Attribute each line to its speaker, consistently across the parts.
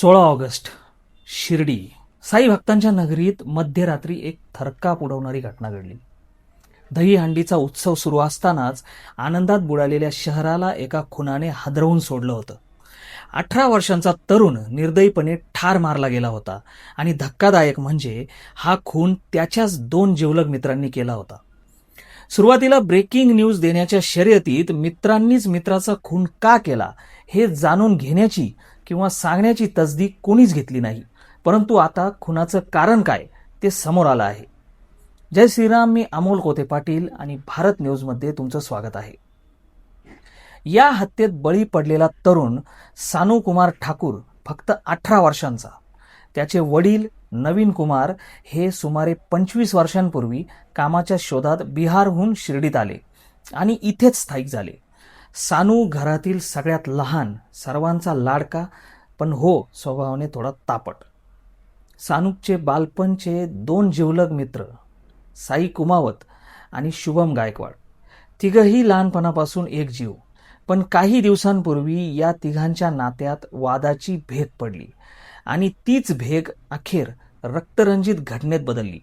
Speaker 1: सोळा ऑगस्ट शिर्डी. साई भक्तांच्या नगरीत मध्यरात्री एक थरकाप उडवणारी घटना घडली. दहीहंडीचा उत्सव सुरू असतानाच आनंदात बुडालेल्या शहराला एका खुनाने हादरवून सोडलं होतं. अठरा वर्षांचा तरुण निर्दयीपणे ठार मारला गेला होता आणि धक्कादायक म्हणजे हा खून त्याच्याच दोन जिवलग मित्रांनी केला होता. सुरुवातीला ब्रेकिंग न्यूज देण्याच्या शर्यतीत मित्रांनीच मित्राचा खून का केला हे जाणून घेण्याची किंवा सांगण्याची तसदी कोणीच घेतली नाही. परंतु आता खुनाचं कारण काय ते समोर आलं आहे. जय श्रीराम मी अमोल कोते पाटील आणि भारत न्यूजमध्ये तुमचं स्वागत आहे. या हत्येत बळी पडलेला तरुण सानू कुमार ठाकूर फक्त अठरा वर्षांचा. त्याचे वडील नवीन कुमार हे सुमारे पंचवीस वर्षांपूर्वी कामाच्या शोधात बिहारहून शिर्डीत आले आणि इथेच स्थायिक झाले. सानू घरातील सगळ्यात लहान सर्वांचा लाडका पण हो स्वभावाने थोडा तापट. सानूकचे बालपणचे दोन जिवलग मित्र साई कुमावत आणि शुभम गायकवाड. तिघही लहानपणापासून एक जीव पण काही दिवसांपूर्वी या तिघांच्या नात्यात वादाची भेग पडली आणि तीच भेग अखेर रक्तरंजित घटनेत बदलली.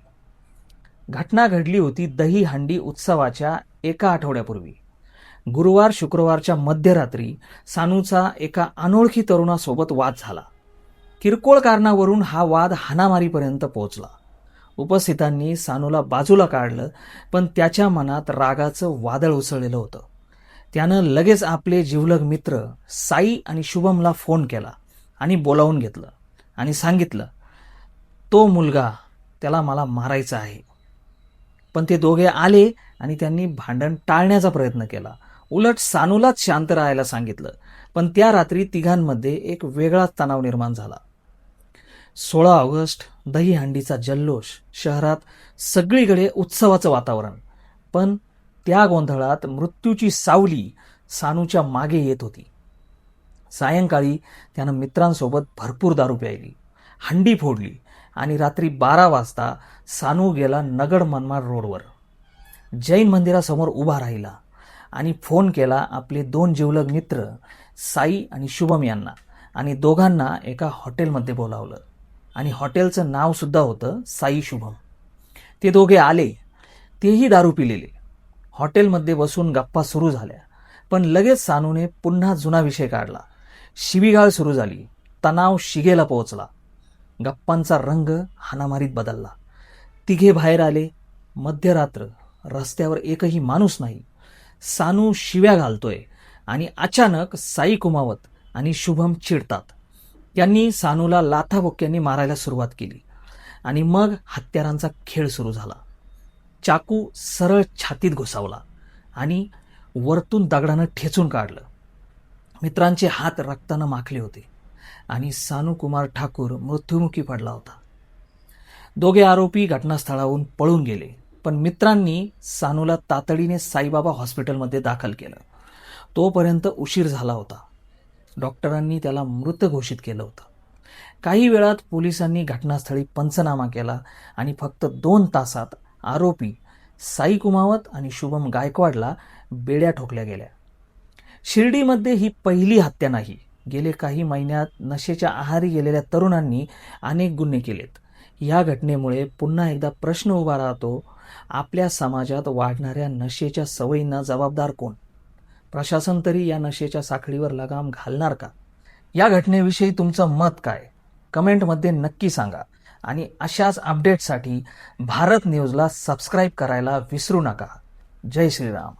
Speaker 1: घटना घडली होती दही हंडी उत्सवाच्या एका आठवड्यापूर्वी. गुरुवार शुक्रवारच्या मध्यरात्री सानूचा एका अनोळखी तरुणासोबत वाद झाला. किरकोळ कारणावरून हा वाद हाणामारीपर्यंत पोहोचला. उपस्थितांनी सानूला बाजूला काढलं पण त्याच्या मनात रागाचं वादळ उसळलेलं होतं. त्यानं लगेच आपले जिवलग मित्र साई आणि शुभमला फोन केला आणि बोलावून घेतलं आणि सांगितलं तो मुलगा त्याला मला मारायचा आहे. पण ते दोघे आले आणि त्यांनी भांडण टाळण्याचा प्रयत्न केला. उलट सानूलाच शांत राहायला सांगितलं. पण त्या रात्री तिघांमध्ये एक वेगळाच तणाव निर्माण झाला. सोळा ऑगस्ट दहीहंडीचा जल्लोष शहरात सगळीकडे उत्सवाचं वातावरण. पण त्या गोंधळात मृत्यूची सावली सानूच्या मागे येत होती. सायंकाळी त्यानं मित्रांसोबत भरपूर दारू प्यायली हंडी फोडली आणि रात्री बारा वाजता सानू गेला नगड मनमाड रोडवर. जैन मंदिरासमोर उभा राहिला. आणि फोन केला आपले दोन जिवलग मित्र साई आणि शुभम यांना. आणि दोघांना एका हॉटेलमध्ये बोलावलं. आणि हॉटेलचं नावसुद्धा होतं साई शुभम. ते दोघे आले. तेही दारू पिलेले. हॉटेलमध्ये बसून गप्पा सुरू झाल्या. पण लगेच सानूने पुन्हा जुना विषय काढला. शिवीगाळ सुरू झाली. तणाव शिगेला पोहोचला. गप्पांचा रंग हानामारीत बदलला. तिघे बाहेर आले. मध्यरात्र रस्त्यावर एकही माणूस नाही. सानू शिव्या घालतोय आणि अचानक साई कुमावत आणि शुभम चिडतात. त्यांनी सानूला लाथाबुक्यांनी मारायला सुरुवात केली आणि मग हत्यारांचा खेळ सुरू झाला. चाकू सरळ छातीत घुसावला आणि वरतून दगडानं ठेचून काढलं. मित्रांचे हात रक्तानं माखले होते आणि सानू कुमार ठाकूर मृत्युमुखी पडला होता. दोघे आरोपी घटनास्थळाहून पळून गेले. पण मित्रांनी सानूला तातडीने साईबाबा हॉस्पिटलमध्ये दाखल केलं. तोपर्यंत उशीर झाला होता. डॉक्टरांनी त्याला मृत घोषित केलं होतं. काही वेळात पोलिसांनी घटनास्थळी पंचनामा केला आणि फक्त दोन तासात आरोपी साई कुमावत आणि शुभम गायकवाडला बेड्या ठोकल्या गेल्या. शिर्डीमध्ये ही पहिली हत्या नाही. गेले काही महिन्यात नशेच्या आहारी गेलेल्या तरुणांनी अनेक गुन्हे केलेत. या घटनेमुळे पुन्हा एकदा प्रश्न उभा राहतो आपल्या समाजात वाढणाऱ्या नशेच्या सवयींना जबाबदार कोण? प्रशासन तरी या नशेच्या साखळीवर लगाम घालणार का? या घटनेविषयी तुमचं मत काय? कमेंटमध्ये नक्की सांगा. आणि अशाच अपडेटसाठी भारत न्यूजला सबस्क्राईब करायला विसरू नका. जय श्रीराम.